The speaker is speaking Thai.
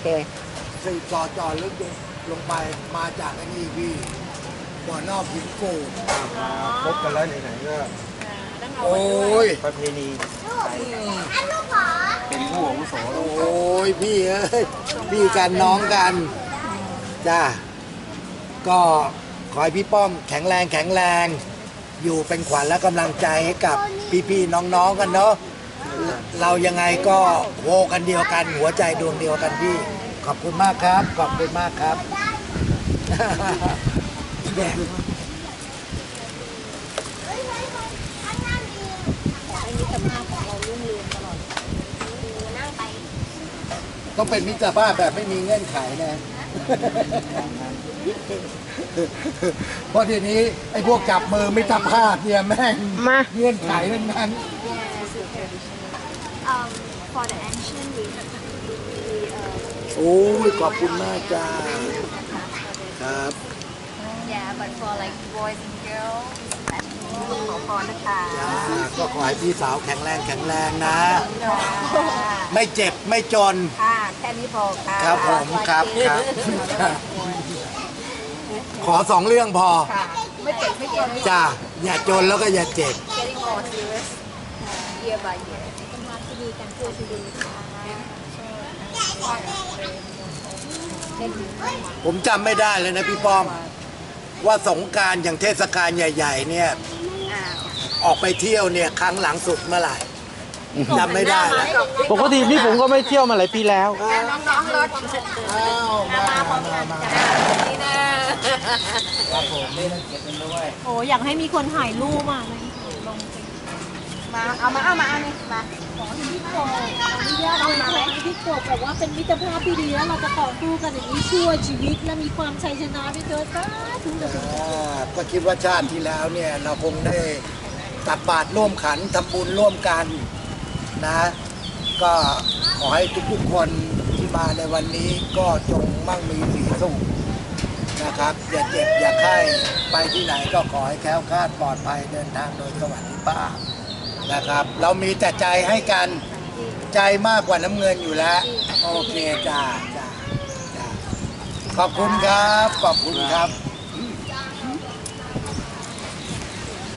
เค สืบต่อจอลึกลงลงไปมาจากไอ้นี่พี่บ่อนอกหินโกดมาพบกันแล้วไหนๆก็โอ้ยประเพณีเป็นผู้อาวุโสโอ้ยพี่เอ้ยพี่กันน้องกันจ้าก็ขอให้พี่ป้อมแข็งแรงแข็งแรง อยู่เป็นขวัญและกำลังใจให้กับพี่ๆน้องๆกันเนาะ เรายังไงก็โวกันเดียวกัน หัวใจดวงเดียวกันพี่ ขอบคุณมากครับ ขอบคุณมากครับต้องเป็นมิตรภาพแบบไม่มีเงื่อนไขนะ เพราะทีนี้ไอ้พวกจับมือมิตรภาพเนี่ยแม่งมาเงื่อนไขทั้งนั้น um, for the ancient we we uh, โอ้ยขอบคุณมากจ้าครับ yeah but for like boys and girls ขอพรนะคะจ้าก็ขอให้พี่สาวแข็งแรงแข็งแรงนะ ไม่เจ็บไม่จนค่ะแค่นี้พอค่ะครับผมครับครับครับขอสองเรื่องพอค่ะไม่เจ็บไม่เจ็บจ้าอย่าจนแล้วก็อย่าเจ็บ getting more serious year by year เป็นภาพที่ดีกันเพื่อที่ดีค่ะผมจำไม่ได้เลยนะพี่ป้อม ว่าสงกรารอย่างเทศกาลใหญ่ ๆ เนี่ย ออกไปเที่ยวเนี่ยครั้งหลังสุดเมื่อไหร่จำไม่ได้แล้วปกตินี่ผมก็ไม่เที่ยวมาหลายปีแล้ว น้องๆรถอ้าวมานี่นะครับผมไม่ต้องเก็บเป็นด้วยโอ้อยากให้มีคนถ่ายรูปอะลง มาเอามาเอามาเอานี่มาขอที่พี่โกบอนุญาตเลยขอให้พี่โกบแบบว่าเป็นมิตรภาพที่ดีแล้วเราจะต่อสู้กันอย่างนี้ชั่วชีวิตและมีความชัยชนะไปเถิดสาธุเลยอ่าก็คิดว่าชาติที่แล้วเนี่ยเราคงได้ตักบาตรร่วมขันทำบุญร่วมกันนะ ก็ขอให้ทุกๆคนที่มาในวันนี้ก็จงมั่งมีสีสุขนะครับ อย่าเจ็บอย่าไข้ไปที่ไหนก็ขอให้แคล้วคลาดปลอดภัยเดินทางโดยสวัสดิภาพ นะครับ เรามีแต่ใจให้กันใจมากกว่าน้ำเงินอยู่แล้ว โอเคจ้าจ้าจ้าขอบคุณครับ ขอบคุณครับ